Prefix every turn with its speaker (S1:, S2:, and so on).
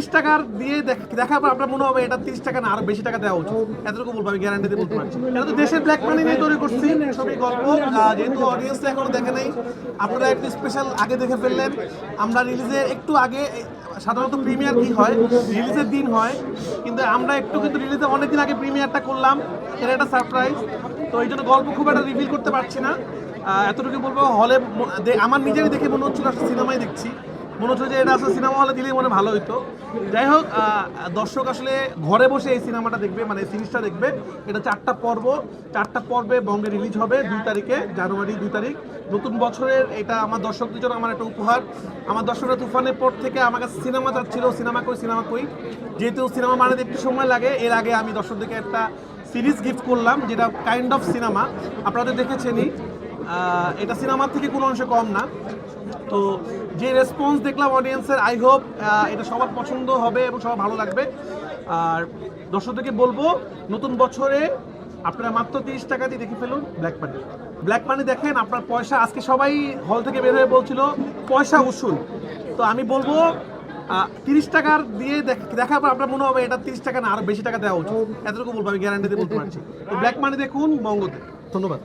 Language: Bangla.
S1: তিরিশ টাকার দিয়ে দেখ- দেখার পর আপনার মনে হবে এটা তিরিশ টাকা না, আরও বেশি টাকা দেওয়া উচিত। এতটুকু বলব, আমি গ্যারান্টি বলতে পারছি। এটা তো দেশের ব্ল্যাক মানি নিয়ে তৈরি করছি ছবি গল্প। যেহেতু অডিয়েন্স এখনও দেখে নেই, আপনারা একটু স্পেশাল আগে দেখে ফেললেন। আমরা রিলিজের একটু আগে সাধারণত প্রিমিয়ার কি হয়? রিলিজের দিন হয়, কিন্তু আমরা একটু কিন্তু রিলিজে অনেকদিন আগে প্রিমিয়ারটা করলাম। এটা একটা সারপ্রাইজ তো এই জন্য গল্প খুব একটা রিভিল করতে পারছি না। এতটুকু বলব, হলে আমার নিজেরই দেখে মনে হচ্ছিল, একটা সিনেমাই দেখছি। মনে হচ্ছে যে এটা আসলে সিনেমা হলে দিলেই মনে ভালো হইতো। যাই হোক দর্শক আসলে ঘরে বসে এই সিনেমাটা দেখবে মানে সিরিজটা দেখবে। এটা চারটা পর্ব, চারটা পর্বে বঙ্গে রিলিজ হবে দুই তারিখে, জানুয়ারি দুই তারিখ। নতুন বছরের এটা আমার দর্শকদের জন্য আমার একটা উপহার। আমার দর্শকরা তুফানের পর থেকে আমার কাছে সিনেমা যাচ্ছিল সিনেমা কই সিনেমা কই। যেহেতু সিনেমা মানে একটু সময় লাগে, এর আগে আমি দর্শকদেরকে একটা সিরিজ গিফট করলাম, যেটা কাইন্ড অফ সিনেমা আপনারা তো দেখেছেনই। এটা সিনেমার থেকে কোনো অংশে কম না। তো যে রেসপন্স দেখলাম অডিয়েন্সের আই হোপ এটা সবার পছন্দ হবে এবং সবার ভালো লাগবে। আর দর্শকদেরকে বলব, নতুন বছরে আপনারা মাত্র তিরিশ টাকা দিয়ে দেখে ফেলুন ব্ল্যাক পানি ব্ল্যাক পানি দেখেন, আপনার পয়সা, আজকে সবাই হল থেকে বের হয়ে বলছিল, পয়সা উসুল। তো আমি বলব তিরিশ টাকার দিয়ে দেখ- দেখার পর আপনার মনে হবে এটা তিরিশ টাকা না, আরও বেশি টাকা দেওয়া উচিত। এতটুকু বলব, আমি গ্যারান্টি দিয়ে বলতে পারছি। তো ব্ল্যাক মানি দেখুন বঙ্গতে ধন্যবাদ।